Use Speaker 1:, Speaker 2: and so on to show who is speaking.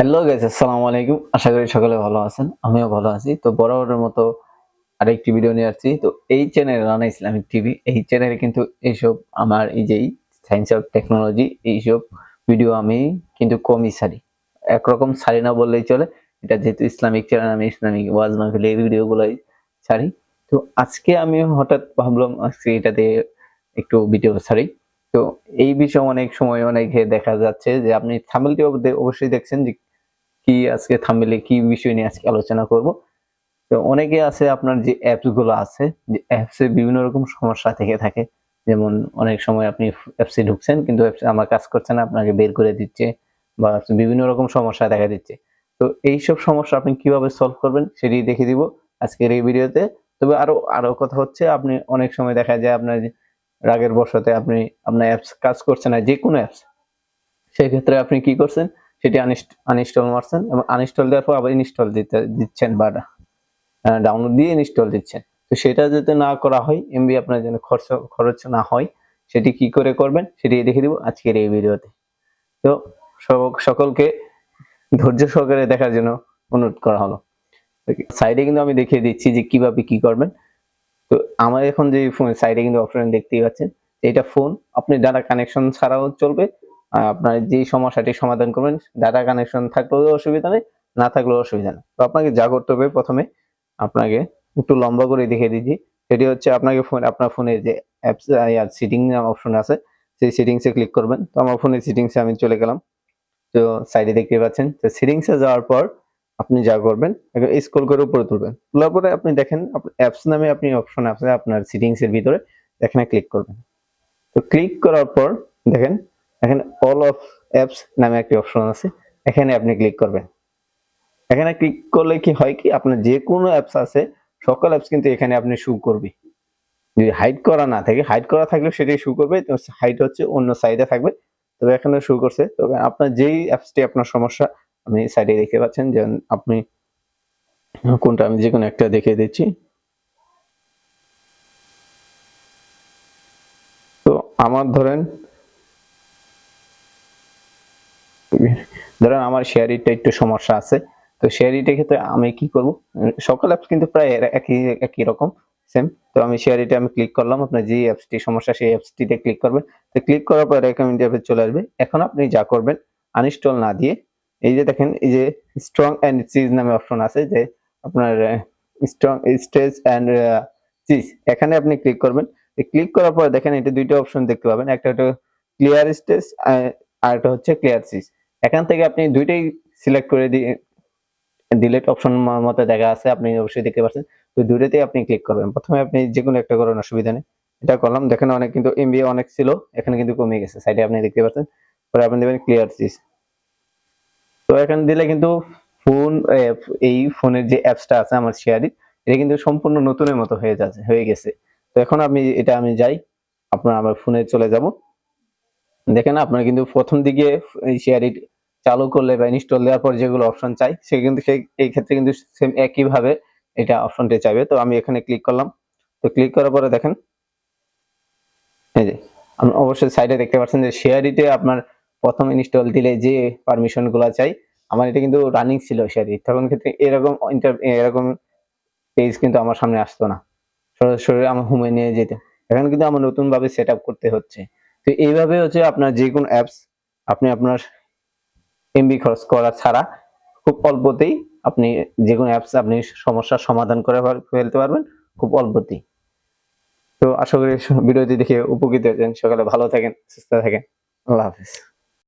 Speaker 1: Hello guys আসসালামু আলাইকুম। আশা করি সকলে ভালো আছেন, আমিও ভালো আছি। তো বরাবরের মতো আরেকটি ভিডিও নিয়ে আসছি। তো এই চ্যানেল রানা ইসলামিক টিভি এই চ্যানেলে কিন্তু এইসব আমার এই যেই সায়েন্স অফ টেকনোলজি এইসব ভিডিও আমি কিন্তু কমই ছাড়ি। একরকম সারি না বললেই চলে। এটা যেহেতু ইসলামিক চ্যানেল আমি ইসলামিক ওয়াজ মাহফিল এই ভিডিওগুলোই ছাড়ি। তো আজকে আমি হঠাৎ ভাবলাম, আজকে এটাতে একটু ভিডিও ছাড়ি। তো এই বিষয়ে অনেক সময় অনেকে দেখা যাচ্ছে যে আপনি থাম্বনেলটি অবশ্যই দেখছেন যে কি আজকে থাম্বনেলে কি বিষয় নিয়ে আজকে আলোচনা করব? তো অনেকে আছে আপনার যে অ্যাপসগুলো আছে, যে অ্যাপসে বিভিন্ন রকম সমস্যা থেকে থাকে। যেমন অনেক সময় আপনি অ্যাপসে ঢুকছেন, কিন্তু অ্যাপসে আমার কাজ করছে না, আপনাকে বের করে দিচ্ছে বা বিভিন্ন রকম সমস্যা দেখা দিচ্ছে। তো এইসব সমস্যা আপনি কীভাবে সলভ করবেন সেটি দেখে দিব আজকের এই ভিডিওতে। তবে আরও আরও কথা হচ্ছে, আপনি অনেক সময় দেখা যায় আপনার রাগের বশতে আপনি আপনার অ্যাপস কাজ করছে না যে কোনো অ্যাপস সেই ক্ষেত্রে আপনি কি করছেন? সেটি আনইনস্টল মারছেন এবং আনইনস্টল দেওয়ার পর আবার ইনস্টল দিতে, দিচ্ছেন বা ডাউনলোড দিয়ে ইনস্টল দিচ্ছেন। তো সেটা যাতে না করা হয় এমবি আপনার জন্য খরচ খরচ না হয়, সেটি কি করে করবেন সেটি দেখে দিব আজকের এই ভিডিওতে। তো সকলকে ধৈর্য সহকারে দেখার জন্য অনুরোধ করা হলো। সাইডে কিন্তু আমি দেখিয়ে দিচ্ছি যে কীভাবে কি করবেন। তো আমার এখন যে ফোন সাইডে কিন্তু অপশন দেখতেই পাচ্ছেন। এটা ফোন আপনি ডাটা কানেকশন ছাড়াও চলবে। আপনার যে সমস্যাটি সমাধান করবেন ডাটা কানেকশন থাকলেও অসুবিধা নেই, না থাকলেও অসুবিধা নেই। তো আপনাকে যা করতে হবে প্রথমে আপনাকে একটু লম্বা করে দেখিয়ে দিচ্ছি। সেটি হচ্ছে আপনাকে ফোন আপনার ফোনে যে অ্যাপস আর সিটিং অপশন আছে, সেই সিটিংসে ক্লিক করবেন। তো আমার ফোনের সিটিংসে আমি চলে গেলাম। তো সাইডে দেখতে পাচ্ছেন, তো সিটিংসে যাওয়ার পর আপনি যা করবেন স্ক্রল করে উপরে তুলবেন। তোলার পরে আপনি দেখেন অ্যাপস নামে আপনি অপশন আছে আপনার সিটিংসের ভিতরে, এখানে ক্লিক করবেন। তো ক্লিক করার পর দেখেন এখানে অল অফ অ্যাপস নামে একটি অপশন আছে। এখানে আপনি ক্লিক করবেন। এখানে ক্লিক করলে কি হয় কি, আপনার যে কোনো অ্যাপস আছে, সকল অ্যাপস কিন্তু এখানে আপনি শু করবে। যদি হাইড করা না থাকে হাইড করা থাকলে সেটাই শু করবে হাইড হচ্ছে অন্য সাইডে থাকবে। তবে এখানে শু করছে। তবে আপনার যেই অ্যাপসটি আপনার সমস্যা, আপনি সাইডে দেখতে পাচ্ছেন যে আপনি, কোনটা আমি যে কোনো একটা দেখিয়ে দিচ্ছি। তো আমার ধরেন ধরেন আমার শেয়ারিটা একটু সমস্যা আছে, তো শেয়ারিটার ক্ষেত্রে আমি কি করব? সকল অ্যাপস কিন্তু প্রায় একই একই রকম সেম তো আমি শেয়ারিটা আমি ক্লিক করলাম আপনার যে অ্যাপসটি সমস্যা, সেই অ্যাপসটিতে ক্লিক করবেন। তো ক্লিক করার পর রেকমেন্ড অ্যাপে চলে আসবে। এখন আপনি যা করবেন আনইনস্টল না দিয়ে, এই যে দেখেন, এই যে স্ট্রং অ্যান্ড চিজ নামে অপশন আছে, যে আপনার স্ট্রং স্টেজ অ্যান্ড চিজ এখানে আপনি ক্লিক করবেন। ক্লিক করার পর দেখেন, এটা দুইটা অপশন দেখতে পাবেন। একটা হচ্ছে ক্লিয়ার স্টেজ আর একটা হচ্ছে ক্লিয়ার চিজ এখান থেকে আপনি দুইটাই সিলেক্ট করে দিয়ে ডিলেট অপশন মতো দেখা আছে, আপনি অবশ্যই দেখতে পাচ্ছেন তো দুটোতেই আপনি ক্লিক করবেন। প্রথমে আপনি যে কোনো একটা করেন, অসুবিধা নেই। এটা করলাম। দেখেন অনেক কিন্তু এমবি অনেক ছিল, এখানে কিন্তু কমে গেছে। সাইডে আপনি দেখতে পাচ্ছেন। পরে আপনি দেবেন ক্লিয়ার চিজ তো এখানে দিলে কিন্তু ফোন এই ফোনের যে অ্যাপসটা আছে, আমার শেয়ারি এটা কিন্তু সম্পূর্ণ নতুনের মতো হয়ে যাচ্ছে, হয়ে গেছে। তো এখন আমি, এটা আমি যাই, আপনার, আমার ফোনে চলে যাব। দেখেন আপনার কিন্তু প্রথম দিকে এই শেয়ারি চালু করলে বা ইনস্টল দেওয়ার পর যেগুলো অপশন চাই, সে কিন্তু সেই, এই ক্ষেত্রে কিন্তু সেম একইভাবে এটা অপশনটি চাইবে। তো আমি এখানে ক্লিক করলাম। তো ক্লিক করার পরে দেখেন, এই যে আপনি অবশ্যই সাইডে দেখতে পাচ্ছেন যে শেয়ারিতে আপনার প্রথম ইনস্টল দিলে যে পারমিশনগুলো চাই, আমার এটা কিন্তু রানিং ছিল শেয়ারি তখন ক্ষেত্রে এরকম এরকম পেজ কিন্তু আমার সামনে আসতো না। সরাসরি আমার হোমে নিয়ে যেতে। এখন কিন্তু আমার নতুন ভাবে সেট করতে হচ্ছে। তো এইভাবে হচ্ছে আপনার যে কোনো অ্যাপস আপনি আপনার এমবি খরচ করা ছাড়া খুব অল্পতেই আপনি যে কোনো অ্যাপস আপনি সমস্যার সমাধান করে ফেলতে পারবেন, খুব অল্পতেই। তো আশা করি ভিডিওটি দেখে উপকৃত হয়েছেন। সকালে ভালো থাকেন, সুস্থ থাকেন। আল্লাহ হাফিজ।